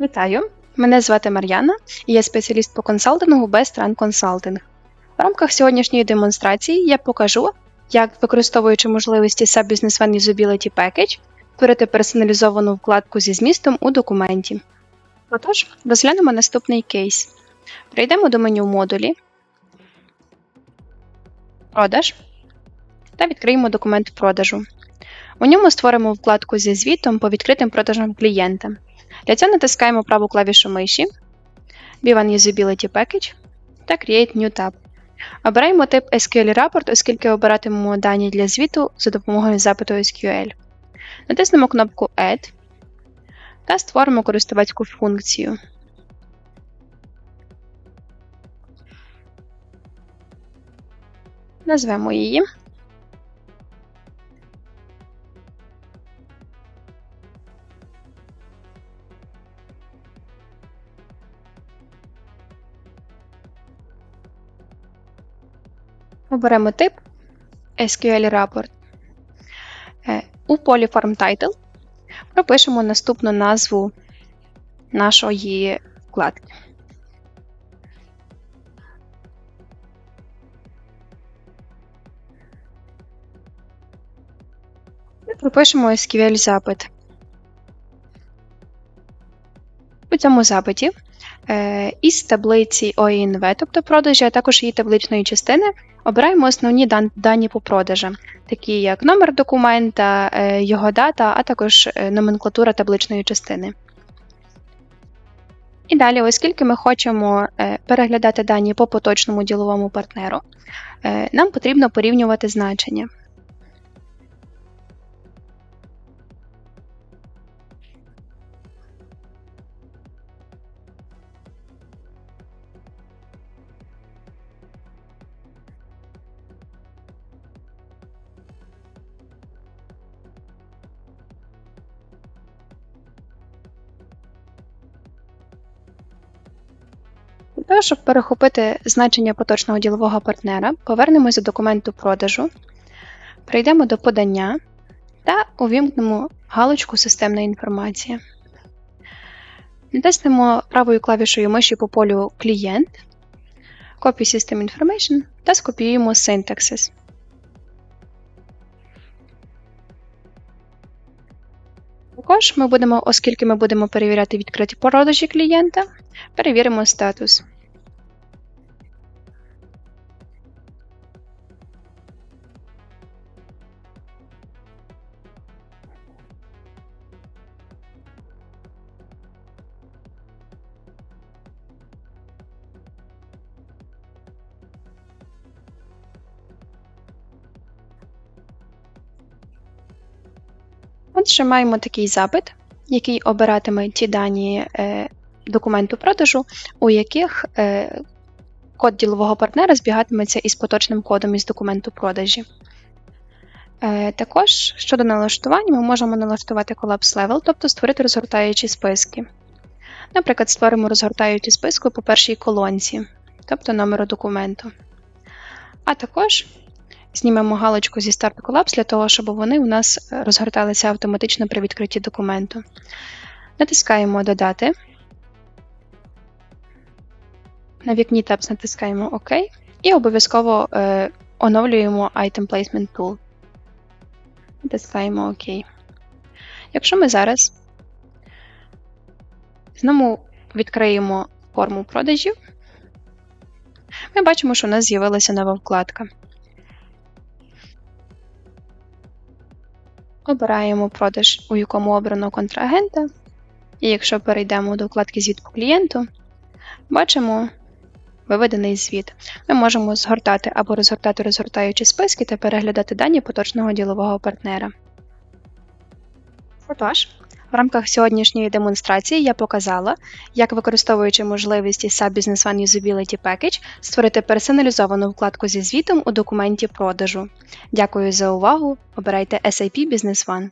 Вітаю! Мене звати Мар'яна і я спеціаліст по консалтингу Best Run Consulting. В рамках сьогоднішньої демонстрації я покажу, як, використовуючи можливості SAP Business One Usability Package, створити персоналізовану вкладку зі змістом у документі. Отож, розглянемо наступний кейс. Перейдемо до меню модулі, продаж та відкриємо документ продажу. У ньому створимо вкладку зі звітом по відкритим продажам клієнта. Для цього натискаємо праву клавішу миші, B1 Usability Package та Create New Tab. Обираємо тип SQL Report, оскільки обиратимемо дані для звіту за допомогою запиту SQL. Натиснемо кнопку Add та створимо користувацьку функцію. Назвемо її. Оберемо тип SQL Report. Е, У полі Form Title пропишемо наступну назву нашої вкладки. Пропишемо SQL запит. Цьому запиті е, із таблиці OINV, тобто продажі, а також її табличної частини, обираємо основні дан- дані по продажам, такі як номер документа, е, його дата, а також е, номенклатура табличної частини. І далі, оскільки ми хочемо переглядати дані по поточному діловому партнеру, нам потрібно порівнювати значення. Того, щоб перехопити значення поточного ділового партнера, повернемось до документу продажу, прийдемо до подання та увімкнемо галочку Системна інформація. Натиснемо правою клавішою миші по полю Клієнт, Copy System Information та скопіюємо Syntaxes. Також ми будемо, оскільки ми будемо перевіряти відкриті продажі клієнта, перевіримо статус. Отже, маємо такий запит, який обиратиме ті дані е, документу продажу, у яких е, код ділового партнера збігатиметься із поточним кодом із документу продажі. Е, також щодо налаштувань, ми можемо налаштувати Collapse Level, тобто створити розгортаючі списки. Наприклад, створимо розгортаючі списки по першій колонці, тобто номеру документу. А також знімемо галочку зі Start Collapse для того, щоб вони у нас е, розгорталися автоматично при відкритті документу. Натискаємо Додати. На вікні Tabs натискаємо ОК і обов'язково е, оновлюємо Item Placement Tool. Натискаємо ОК. Якщо ми зараз знову відкриємо форму продажів, ми бачимо, що у нас з'явилася нова вкладка. Обираємо продаж, у якому обрано контрагента. І якщо перейдемо до вкладки Звіт по клієнту, бачимо виведений звіт. Ми можемо згортати або розгортати розгортаючі списки та переглядати дані поточного ділового партнера. Отож, в рамках сьогоднішньої демонстрації я показала, як використовуючи можливості SAP Business One Usability Package, створити персоналізовану вкладку зі звітом у документі продажу. Дякую за увагу! Обирайте SAP Business One.